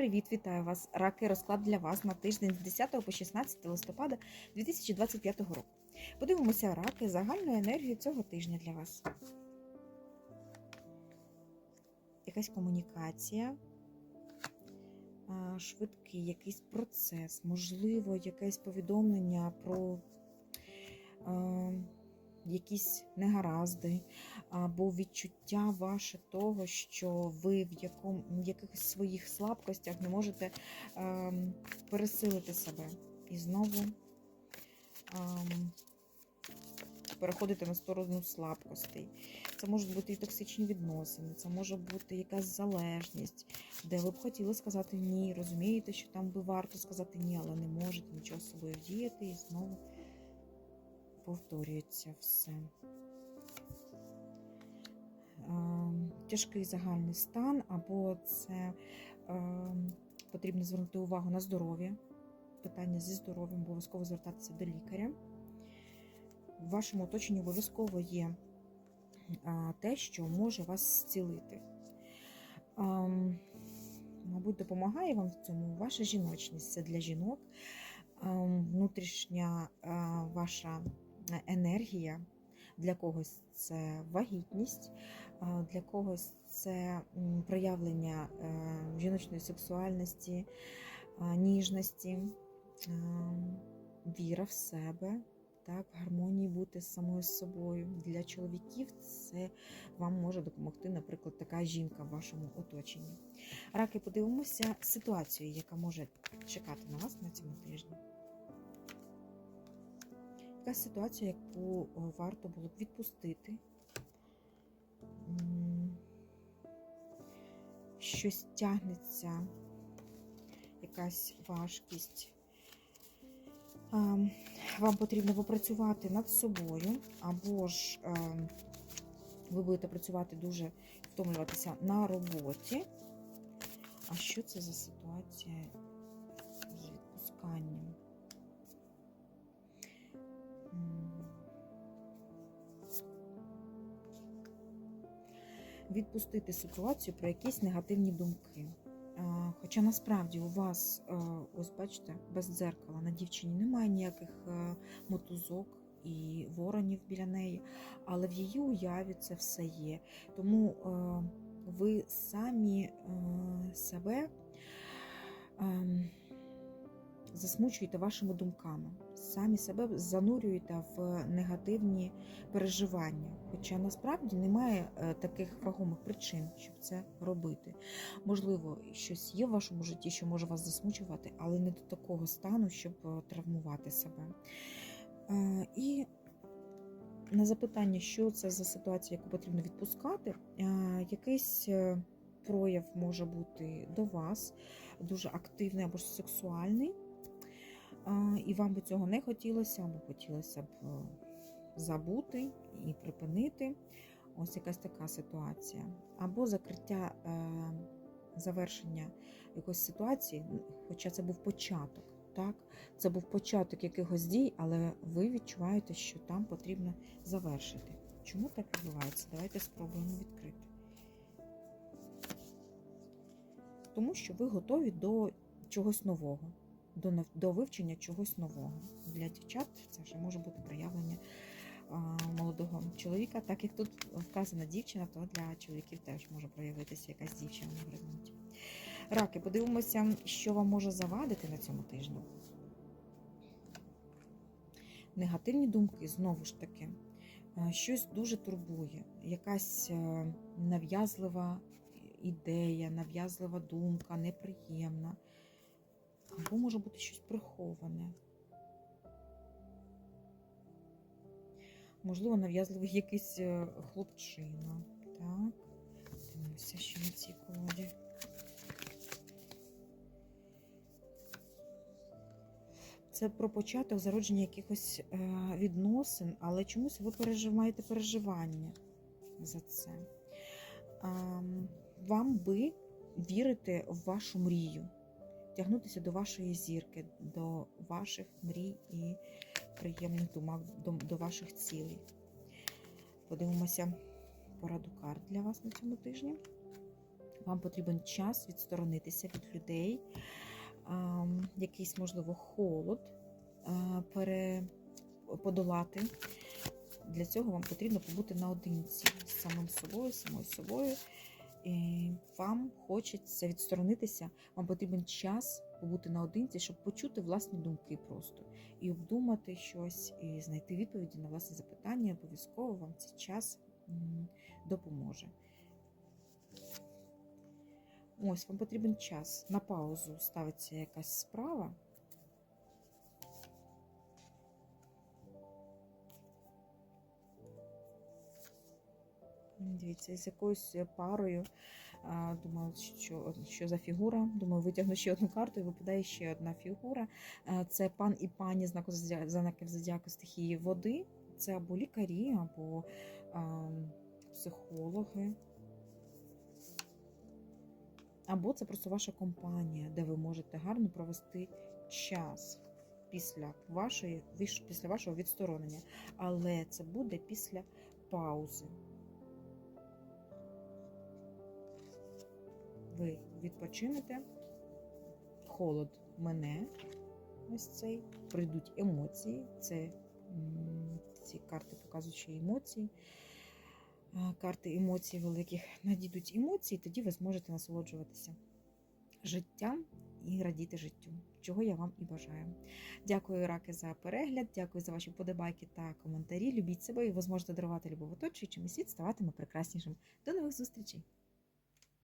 Привіт, вітаю вас! Раки розклад для вас на тиждень з 10 по 16 листопада 2025 року. Подивимося раки, загальну енергію цього тижня для вас. Якась комунікація, швидкий якийсь процес, можливо, якесь повідомлення про якісь негаразди, або відчуття ваше того, що ви в, якому, в якихось своїх слабкостях не можете ем, пересилити себе. І знову ем, переходити на сторону слабкостей. Це можуть бути і токсичні відносини, це може бути якась залежність, де ви б хотіли сказати ні, розумієте, що там би варто сказати ні, але не можете нічого з собою вдіяти, і знову повторюється все. Ем, Тяжкий загальний стан, або це ем, потрібно звернути увагу на здоров'я. Питання зі здоров'ям, обов'язково звертатися до лікаря. В вашому оточенні обов'язково є те, що може вас зцілити. Мабуть, допомагає вам в цьому ваша жіночність. Це для жінок. Внутрішня е, ваша енергія. Для когось це вагітність, для когось це проявлення е, жіночної сексуальності, ніжності, віра в себе, так, в гармонії бути з самою собою. Для чоловіків це вам може допомогти, наприклад, така жінка в вашому оточенні. Раки, подивимося ситуацію, яка може чекати на вас на цьому тижні. Якась ситуація, яку варто було б відпустити. Щось тягнеться, якась важкість. Ем, Вам потрібно попрацювати над собою, або ж ем, ви будете працювати дуже втомлюватися на роботі. А що це за ситуація з відпусканням? Відпустити ситуацію про якісь негативні думки. Хоча насправді у вас, е, ось бачите, без дзеркала на дівчині немає ніяких е, мотузок і воронів біля неї, але в її уяві це все є. Тому е, ви самі себе ем, засмучуєте вашими думками, самі себе занурюєте в негативні переживання. Хоча насправді немає е, таких вагомих причин, щоб це робити. Можливо, щось є в вашому житті, що може вас засмучувати, але не до такого стану, щоб е, травмувати себе. Е, І на запитання, що це за ситуація, яку потрібно відпускати, якийсь прояв може бути до вас, дуже активний або ж сексуальний. І вам би цього не хотілося, або хотілося б е, забути і припинити. Ось якась така ситуація. Або закриття е, завершення якоїсь ситуації, хоча це був початок. Так? Це був початок якихось дій, але ви відчуваєте, що там потрібно завершити. Чому так відбувається? Давайте спробуємо відкрити. Тому що ви готові до чогось нового до, до вивчення чогось нового. Для дівчат це вже може бути проявлення а, молодого чоловіка. Так як тут вказана дівчина, то для чоловіків теж може проявитися якась дівчина в горизонті. Раки, подивимося, що вам може завадити на цьому тижні. Негативні думки, знову ж таки, щось дуже турбує, якась е, нав'язлива ідея, нав'язлива думка, неприємна. Або може бути щось приховане. Можливо, нав'язливий якийсь е, хлопчина. Так. Дивимося, що на цій колоді. Це про початок зародження якихось е, відносин, але чомусь ви переживаєте переживання за це. Вам би вірити в вашу мрію тягнутися до вашої зірки, до ваших мрій і приємних думок, до, до ваших цілей. Подивимося пораду карт для вас на цьому тижні. вам потрібен час відсторонитися від людей, а, якийсь, можливо, холод а, пере, подолати. Для цього вам потрібно побути наодинці з самим собою, самою собою. Вам хочеться відсторонитися, вам потрібен час побути наодинці, щоб почути власні думки просто і обдумати щось, і знайти відповіді на власні запитання. Обов'язково вам цей час допоможе. Ось вам потрібен час. На паузу ставиться якась справа. Дивіться, з якоюсь парою. а, Думаю, що, що за фігура. Думаю, витягну ще одну карту і випадає ще одна фігура. Це пан і пані знаку знаків зодіаку стихії води. Це або лікарі, або а, психологи. Або це просто ваша компанія, де ви можете гарно провести час після вашої, після вашого відсторонення. Але це буде після паузи. Ви відпочинете, холод мене, ось цей, прийдуть емоції. Це ці карти показують ще емоції. Карти емоцій великих надійдуть емоції, тоді ви зможете насолоджуватися життям і радіти життю, чого я вам і бажаю. Дякую, раки, за перегляд, дякую за ваші подобайки та коментарі. Любіть себе, і ви зможете дарувати любов оточуючим, і світ ставатиме прекраснішим. До нових зустрічей!